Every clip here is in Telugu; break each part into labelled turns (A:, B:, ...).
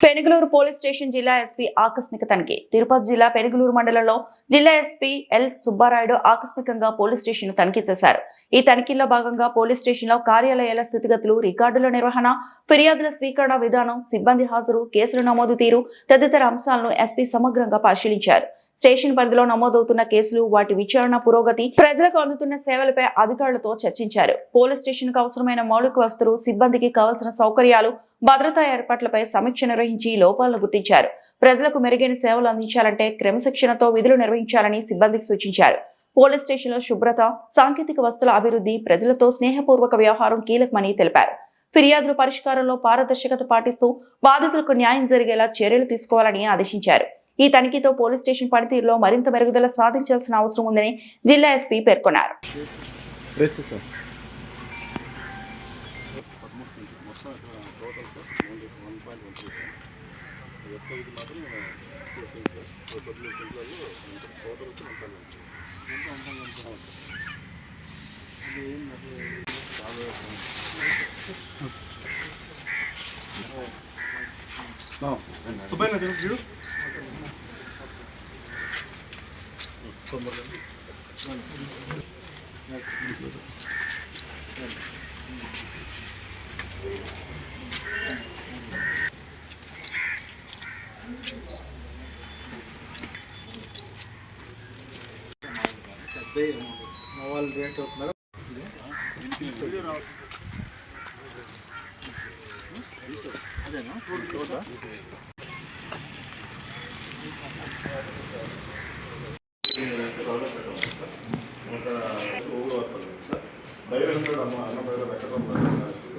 A: పెనుగులూరు పోలీస్ స్టేషన్ జిల్లా ఎస్పీ ఆకస్మిక తనిఖీ. తిరుపతి జిల్లా పెనుగులూరు మండలంలో జిల్లా ఎస్పీ ఎల్ సుబ్బారాయుడు ఆకస్మికంగా పోలీస్ స్టేషన్ తనిఖీ చేశారు. ఈ తనిఖీలో భాగంగా పోలీస్ స్టేషన్లో కార్యాలయాల స్థితిగతులు రికార్డుల నిర్వహణ ఫిర్యాదుల స్వీకరణ విధానం సిబ్బంది హాజరు కేసుల నమోదు తీరు తదితర అంశాలను ఎస్పీ సమగ్రంగా పరిశీలించారు. స్టేషన్ పరిధిలో నమోదవుతున్న కేసులు వాటి విచారణ పురోగతి ప్రజలకు అందుతున్న సేవలపై అధికారులతో చర్చించారు. పోలీస్ స్టేషన్ అవసరమైన మౌలిక వస్తువులు సిబ్బందికి కావలసిన సౌకర్యాలు భద్రతా ఏర్పాట్లపై సమీక్ష నిర్వహించి లోపాలను గుర్తించారు. ప్రజలకు మెరుగైన సేవలు అందించాలంటే క్రమశిక్షణతో విధులు నిర్వహించాలని సిబ్బందికి సూచించారు. పోలీస్ స్టేషన్లో శుభ్రత సాంకేతిక వస్తువుల అభివృద్ధి ప్రజలతో స్నేహపూర్వక వ్యవహారం కీలకమని తెలిపారు. ఫిర్యాదుల పరిష్కారంలో పారదర్శకత పాటిస్తూ బాధితులకు న్యాయం జరిగేలా చర్యలు తీసుకోవాలని ఆదేశించారు. ఈ తనిఖీతో పోలీస్ స్టేషన్ పనితీరులో మరింత మెరుగుదల సాధించాల్సిన అవసరం ఉందని జిల్లా ఎస్పీ పేర్కొన్నారు.
B: ప్రెస్ సార్ సుబ్బయ్య చూడు వాళ్ళు రేట్ అవుతున్నారు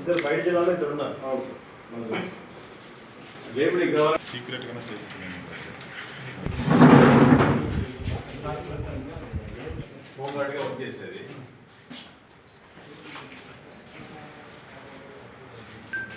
B: ఇద్దరు బయట జిల్లాలో ఇద్దరు ఉన్నారు. కావాలి
C: సీక్రెట్ గానే చేసుకున్నాను
B: హోమ్ గార్డ్గా వర్క్ చేసేది.